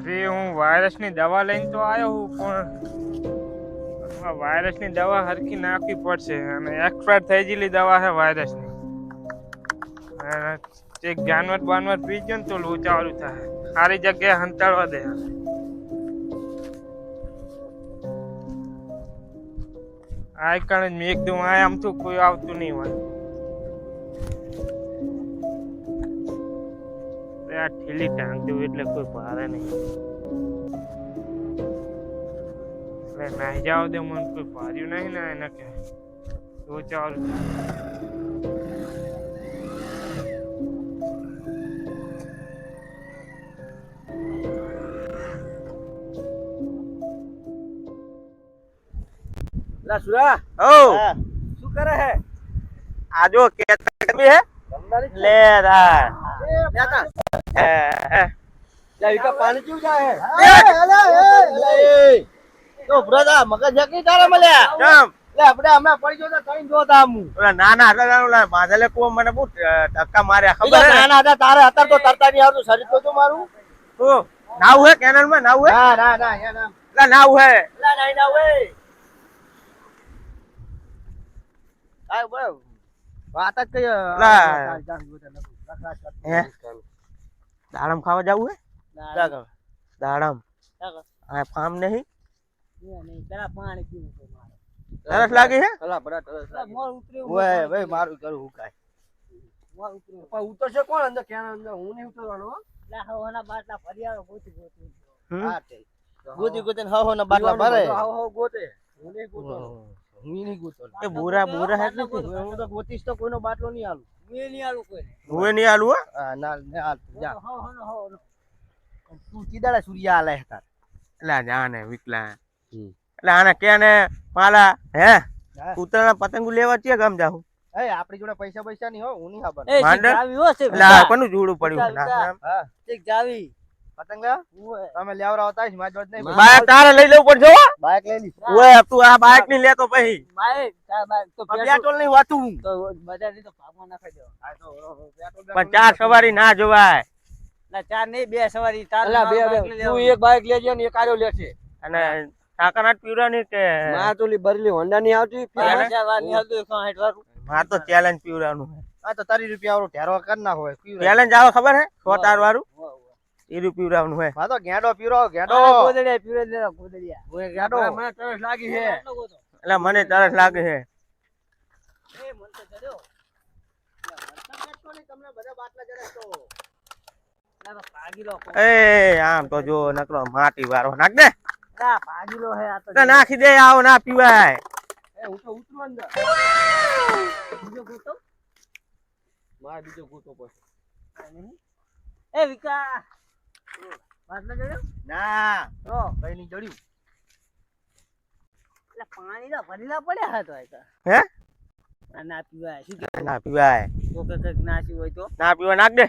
હું વાયરસની દવા લઈને તો આવ્યો હું, પણ આ વાયરસની દવા હરખી નાખવી પડશે અને એક્સપાયર થઈ ગયેલી દવા છે વાયરસની. અને એક જાનવર બાનવર પી ગયો ને તો લોચાવાળું થાય. સારી જગ્યાએ હંતાડવા દે. આ કારણ મેં એકદમ આ આમ તો કોઈ આવતું નહીં હોય. આ ઠેલી ટાંગ દેવું એટલે કોઈ ભારે નહીં. એટલે નાહી જાવ દે મને કોઈ ભાર્યું નહીં ને એને કે. તો ચાલ સુરા. ઓ શું કરે હે? આજો કે હે લે રા પાણી ચૂ જાય તો બ્રધા મગજ જકી તારે મળ્યા કેમ લે આપણે પડી ગયો કઈ જોતા આમ નાના હતા ઓલા માધલે કો મને બહુ ધક્કા માર્યા ખબર નાના હતા તારે અત્યારે તો તરતા નહીં આવતું શરીર તો મારું ઓ નાવ હે કેનલમાં નાવ હે ના ના ના અહીંયા ના નાવ હે ના ના ના વે આય વાત જ કઈ. હે? દાડમ ખાવા જવું હે? દાડમ. દાડમ. આ ફાર્મ નહીં? નહીં પેલા પાણી પીવું છે મારે. તરસ લાગી પેલા તરસ પેલા મોર ઉતર્યું ઓય ભાઈ મારું કરું હું કાય મોર ઉતર્યું. પણ ઉતરશે કોણ અંદર? કેના અંદર? હું નહીં ઉતરવાનો હો. લા હવાના બાટલા ફરી આવ્યો ગોતી ગોતી હા તે. ગોતી ગોતી હો હો ના બાટલા ભરે. હો હો ગોતે. હું નહીં ગોતવાનો. હું નહીં એ બોરા બોરા હે હું તો ગોતીશ તો કોઈનો બાટલો નહીં આલું. મેં નહીં આલું કોઈને હુએ નહીં આલું હા? ના ના હાલ જા. હાવ હાવ હાવ તું ચીદાડા સૂર્યા આલે હે એટલે જાને વિકલા. એટલે આને કે ને પાલા હે? હા. પતંગો લેવા ચે ગામ જાવ એ આપણી જોડે પૈસા પૈસા નહીં હો હું નહીં ખબર. એ જાવી હો છે આ કોનું જોડું પડ્યું? ના, હા. એક જાવી. પતંગ તમે લેવરા આવતા હશ મારી જોડે નહીં. બાઈક તારે લઈ લેવું પડશે હો. બાઈક લઈ લી. ઓએ તું આ બાઈકની લેતો પછી. બાઈક બાઈક તો પેટ્રોલ પેટ્રોલ નહીં વાતું તો બધાની તો ભાગમાં નાખાઈ દેવા આ તો પેટ્રોલ પણ ચાર સવારી ના જોવાય. ના ચાર નહીં બે સવારી. તાર બે બે. તું એક બાઈક લેજે ને એક આરો લેશે. અને કાકાનાટ પીવડાની કે? માર તો લી બરલી હોન્ડા ની આવતી. માર તો ચેલેન્જ પીવડાનું આ તો તારી રૂપિયા વાળો ઢેરો કર ના હોય ચેલેન્જ આવે ખબર હે? સો તાર વાળું. એરું પીવડાવવાનું હે મા તો ગેંડો પીરો ગેંડો. ગોદડિયા પીરો જ ગોદડિયા. ઓય ગેંડો મને તરસ લાગી હે એટલે મને તરસ લાગે છે. એ મન તો ચડ્યો. તમને બધા બાટલા જરા તો ના તો ભાગીલો કોણ. એ આમ તો જો નકરો માટી વાળો નાખ દે. ના, ભાગીલો હે આ તો તો નાખી દે આવો ના પીવાય. એ હું તો ઉતરું અંદર. બીજો ગોતો. માર બીજો ગોતો પછી. એ વિકા. ના તો? કઈ નહીં જડ્યું એટલે પાણી ના પડ્યા તો. હે? ના પીવાય. શું કહેવાય? ના પીવાય. તો કે કંઈક નાસ્યું હોય તો? ના પીવા નાખ દે.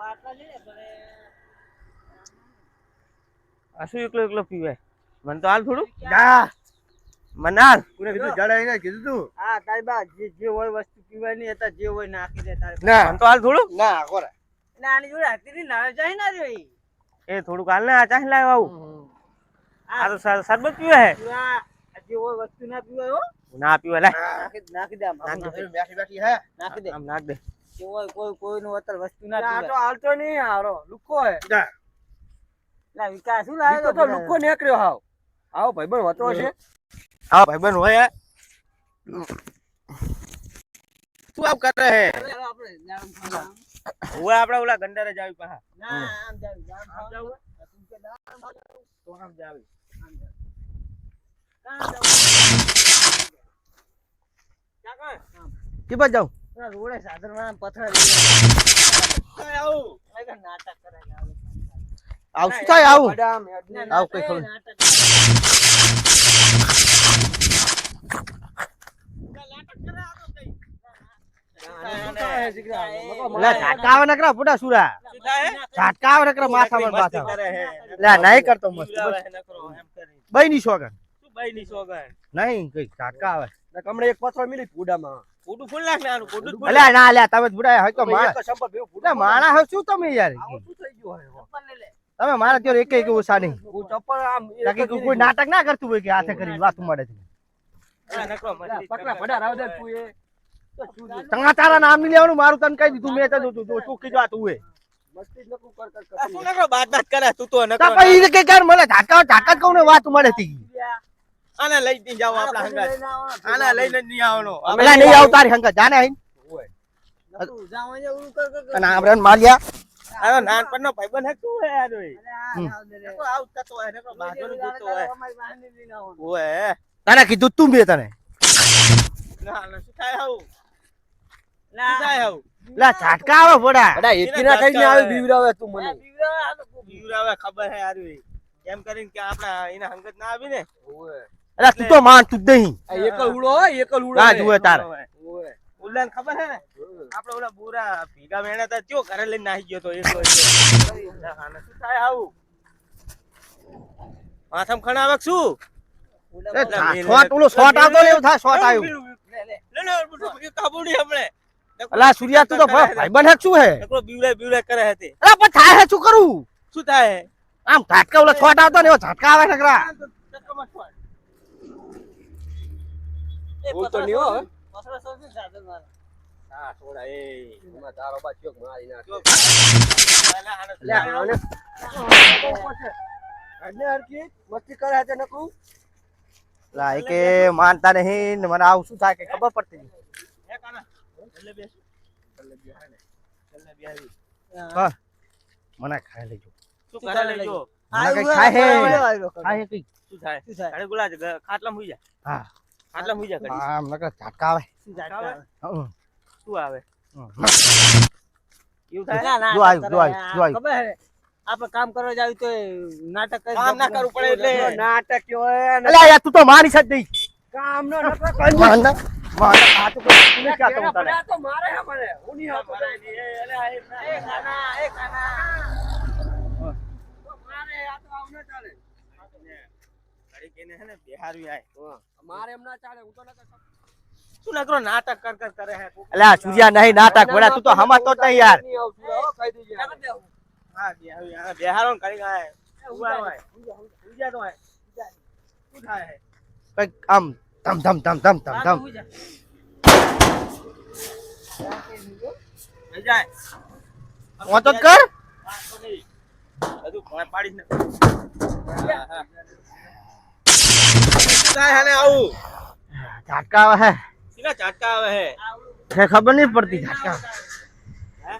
બાટલા લે પણ આ શું એકલો એકલો પીવાય? મને તો હાલ થોડું. ના. મને હાલ કોને કીધું જડાઈ ને કીધું તું? હા તારી બા જે જે હોય વસ્તુ પીવાની નહીં હતા જે હોય નાખી દે તારે ના. તો હાલ થોડું. ના કોરે ના આની જોડે હાથીની નાળ જાય ના રે એ થોડું હાલ ને આ ચાહી લાવ આવું. આ તો સરબત પીવે હે. જે હોય વસ્તુ ના પીવે હો. ના પીવે લે નાખી નાખી દે આમ. બેઠી બેઠી હે? નાખી દે. આમ નાખ દે. જે હોય કોઈ કોઈનું અત્યારે વસ્તુ ના આ તો હાલતો નહીં હારો. લુકો હે. લા વિકાસ શું લાવ્યો તો લુકો નીકળ્યો હાવ. આવો બન વતરો છે. હા भाई बहन હોય. શું આમ કરે હે આપણે. હું આપડે ઓલા ગંડારે જાવી પાહા ના આમ જાવી આમ જાવું. તો આમ જાવી જાવું. કાં જાવું? બાજ જાઉં રોડે સાધનવાળા પથરા. આવું નાટક કરે આવ શું થાય આવું ના, કઈ ખબર નાટક લે ઝાટકા નકરા ફૂટા સુરા. શું થાય હે? ઝાટકા આવે નકરા માથામાં માથા લે નહીં કરતો મસ્ત. પીવડાવે હે નકરો બઈ ની સોગન શું બાઈની સોગંદ? નહીં કઈ ઝાટકા આવે. ને એક પથરો મિલી ફૂડામાં. ખોટું ફૂલ નાખ ને આનું ફૂલ અલ્યા ના અલ્યા તમે બુડા હોય તો માણા હો શું તમે યાર? શું થઈ ગયું હવે? તમે મારા ત્યાં એક એક ઓછા નહીં. હું ચપ્પલ આમ કોઈ નાટક ના કરતું હોય કે હાથે કરી વાત મળે છે. પકડા પડા રાવ દે તું એ? તંગા તારા નામ નહીં લેવાનું મારું તને કહી દીધું મેં તો જો શું કીધું આ તું એ. મસ્તી જ કર કર કર બાત બાત કરે? તું તો તા પછી કે કર મને ધાકા ધાકા કહું વાત મળે હતી આને લઈ જ જાવ આપણા હંગાત. આને લઈને જ નહીં આવવાનો. પેલા નહીં આવ હંગા જાને આઈ? નકરું જાવ અહીંયા ઉરું કર કર કર. અને આપણે માલ્યા આનો નાનપણનો ભાઈબંધ હે શું હે આ જોઈ. હમ. નકરો આવું જ થતો હોય નકરો બાજુનું જોતો આવવાનું. ઓય તને કીધું તું બે તને. ના ના શું થાય આવું? લા ઝાટકા આવે? ભોડા. અડા એકી ના થઈને આવે બીવરાવે તું મને? બીવરાવે ખબર હે યાર. એમ કરીને કે આપણા એના હંગત ના આવી ને અલા તું તો માન તું નહીં. એકલ ઉડો હોય એકલ ઉડો ના જુએ તારે. ઓય. ઉલ્લાન ખબર હે ને? આપણે ઓલા બુરા ભીગા મેણા તા ચો ઘરે લઈને નાહી ગયો તો એકલો શું થાય આવું? માથામ ખણા આવક શું? ઓલો શોટ આવતો ને એવું થાય શોટ આવ્યું. લે, લે, કાબુડી હમણે. અલા સૂર્યા તું તો ભાઈબંધ હે શું હે નકરો બીવડાય બીવડાય કરે હતી અલા પણ થાય હે શું કરું શું થાય આમ ઝાટકા ઓલા છોટ આવતો ને એવો ઝાટકા આવે નકરા હું તો નહીં હો. હા, થોડા, એ. એમાં તારો બા ચોક મારી નાખે. મસ્તી કરે છે નકરું. લા એ કે માનતા નહીં ને મને આવું શું થાય કે ખબર પડતી નહીં. હે, મને ખાઈ લેજો શું કરે લેજો? મને કઈ ખાય હે ખાય કઈ શું થાય? શું થાય? ઘરે ગુલાબ, ઘ- ખાટલામાં જા. હા ખાટલામાં હુઈ જા ઘડી. આમ નકર ઝાટકા આવે શું ઝાટકા આવે? શું આવે? એવું થાય? ના, ના, જો આવ્યું, જો આવ્યું, જો આવ્યું. ખબર આપણે કામ કરવા જાવ તો નાટક કરી કામ ના કરવું પડે એટલે. નાટક તું તો મારી સાથે કામ નો નકરો કરી. માન ના માન ના હાચું કહું, તું નહીં કહેતો હું તને. પેલા તો મારે હે મને. હું નહીં આવતો. મારે નહીં, એ, અલે, આ એક ના, એ કાના, એ કાના. તો મારે આ તો આવું ના ચાલે. ઘડીક એને હે ને બેહારવી આય. હા, મારે એમ ના ચાલે હું તો નકર શું નકરો નાટક કર કર કરે હે અલા સૂર્યા નહીં નાટક વડા તું તો હમાતો જ નહીં યાર નહીં આવતું, હો, કહી દેજે. હા બેહારવી આય. બેહારો ને ઘડીક આય. ઊભા રહો આય. હુઈ જા તો આય. શું થાય હે? કંઈક આમ ધમ ધમ ધમ ધમ ધમ ધમ થઈ જાય. વાંચો જ કર વાંધો નહીં. બધું ભોંય પાડીશ ને. હા, હા. શું થાય હે ને આવું ઝાટકા આવે હે શીના ઝાટકા આવે હે છે ખબર નહીં પડતી ઝાટકા હે?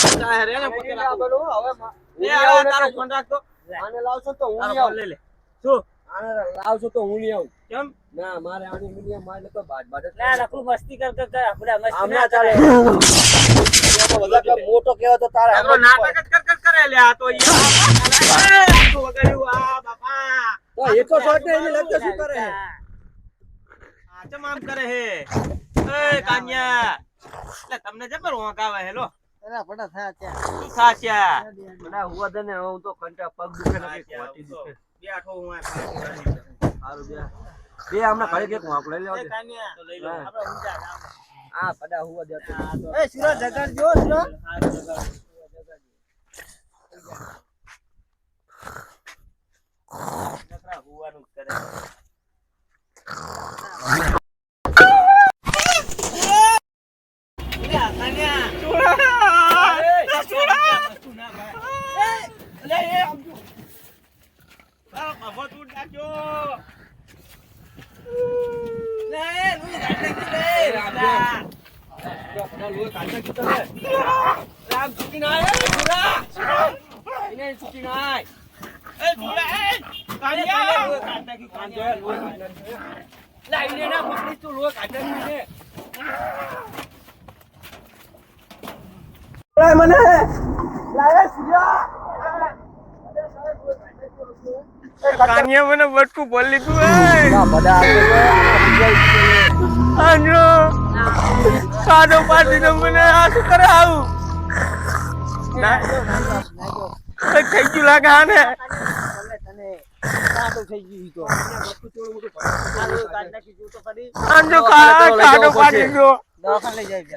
શું થાય હે રે ને પોતે આ લાગુ. બધું હવે મા- લે, હું આ આવું તારો નકર- ફોન રાખતો આને લાવશો તો હું તારો નહીં ફોન આવું લઈ લે શું આને લાવશો તો હું નહીં આવું. કેમ? ના મારે આની મિલિયમ મારે તો બાદ બાદ ના નકરું મસ્તી કર કર કર આપણે મસ્તી ના ચાલે. બધા મોટો કેવો તો તારે તારો નાટક જ કર કર કરે લે આ તો તું વગાડ્યું, આ બાપા. તો એકો શોટ ને એને લગતો શું કરે છે? આ ચમ આમ કરે હે? એ કાન્યા. એટલે તમને જબર વાંક આવે હેલો? લો એના ફટા થયા ત્યાં. શું થાશ્યા બધા હુવા દે ને હું તો કંટા પગ દુખે ને કોટી દુખે. બેઠો હું સારું બે. બે હમણાં ઘરે કંઈક વાંક લઈ લેવા તો લઈ લો. હા. આપણે જાવ. હા બધા હુવા દે એ સુરત જગાડજો સુરત નકરા હુવાનું કરે. તારો નાખજો. રામ છૂટી ના આય, છોરા. એને છૂટી ના. લા, પકડી તું લોહી કાઢી નાખ્યું એને. કાનિયા મને બટકું બોલી લીધું એ ના, બધા આપણે આજો સાદો પાડીને મને આ શું કરે આવું? થઈ ગયું લાગે આને.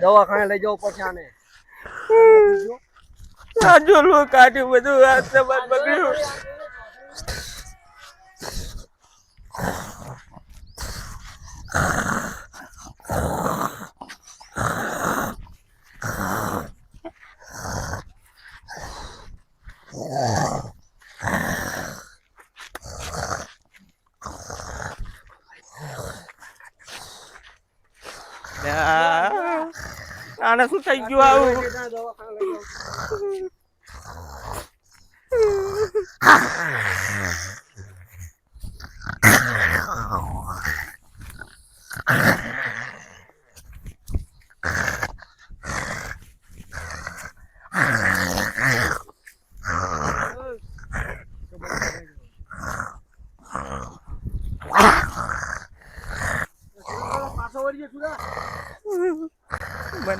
દવાખાને લઈ જવો કાઢ્યું બધું બગડ્યું. આને શું થઈ ગયું આવું?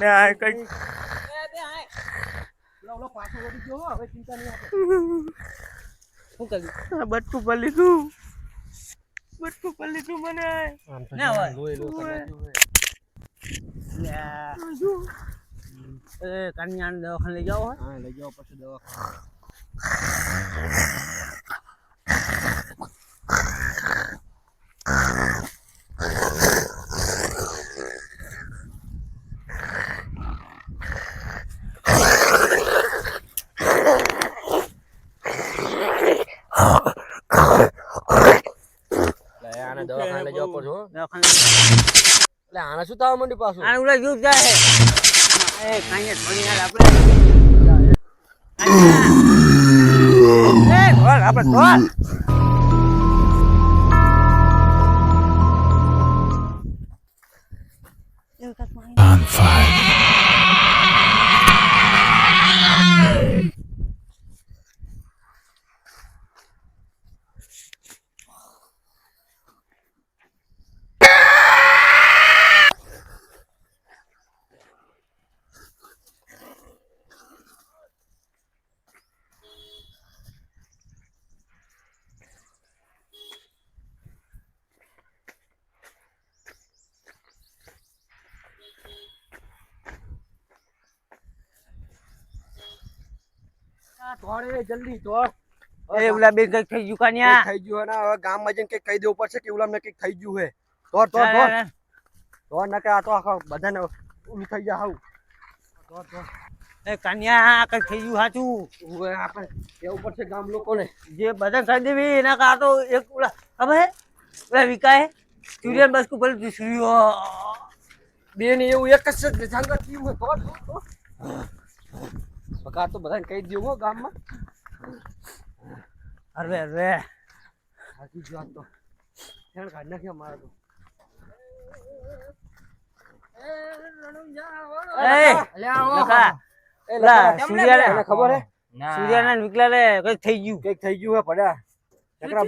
મને આ કઈ શું કર્યું? આ બટકું પલી ગયું બટકું પલી ગયું મને. ના હોય. એ કન્યાને દવાખાને લઈ જાઓ હોય. હા લઈ જાઓ પછી દવાખાને એટલે આને દવાખાને લઈ જવા પડશે હો. દવાખાને લઈ જાઓ. શું થવા માંડ્યું પાછું? આને ઉલા યુગ જાય એ કાંઈ થોડી યાર આપણે એ ઘર આપણે ધોળ ધોળ જલ્દી ધોળ એ ઉલા બે કંઈક થઈ ગયું કાન્યા? થઈ ગયું ને હવે ગામમાં જઈને કંઈક કહી દેવું પડશે કે ઉલામને કંઈક થઈ ગયું હે. ધોળ ધોળ ધોળ ધોળ નકે આ તો આખા બધાને ઓલું થઈ જાય હાવ. ધોળ ધોળ એ કાન્યા કંઈક થઈ ગયું સાચું હવે આપણે કેવું પડશે ગામ લોકોને? જે બધા કહી દેવી એના કા તો એક ઉલા હવે ઉલા વિકાય સૂર્ય બસ કુ સૂર્ય બેન એવું એક જ છે સંગત થયું ધોળ ધોળ બકા તો બધાને કહી દઉં હો ગામમાં. અરે અરે હાથી જો તો. ફેણ કાઢ નાખ્યા મારા તો. એ લખા ઉલા સૂર્ય તને ખબર હે? સૂર્ય ના વિકલા રે થઈ ગયું. કંઈક થઈ ગયું પડ્યા.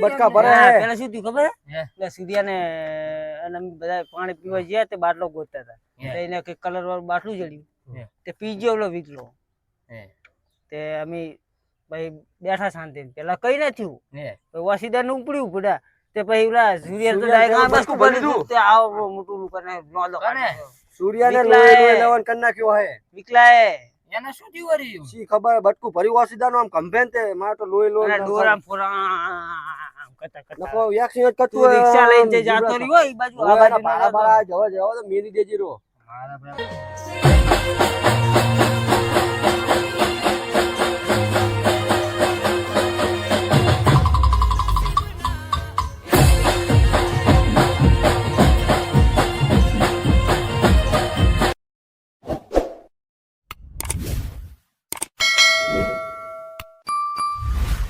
બટકા ભરે હા, હે પેલા શું થયું ખબર? હે? એટલે સૂર્યાને અને અમે બધા પાણી પીવા ગયા તે બાટલો ગોતતા હતા. તો એને કંઈક કલર વાળું બાટલું જડ્યું. તે પી ગયો ઓલો વીકલો તે અમે ભાઈ બેઠા શાંતિ પેલા કઈ ના થયું. વાસીદા નું ઉપડ્યું પડ્યા તે પછી ઓલા સૂર્ય તો ડાયરેક્ટ આ બસકું બની ભરી તે આવો મોટું નું કરીને નોંધો કાઢ્યો. સૂર્યાને ને. લોહી લેવાનું કરી નાખ્યો હે. વિકલાએ. એને શું થયું વળી શી ખબર? બટકું ભરી વાસીદા નું આમ કંભેન તે મારે તો લોહી લોહી અને ડોરામ ફોરામ કરતા કરતા. નકો એક્સિડન્ટ કરતું રિક્ષા લઈને જે જાતો જીવડા રહ્યો ઈ બાજુ આ બાજુ ભાડા ભાડા જવા જવા તો મેલી દેજી રો મારા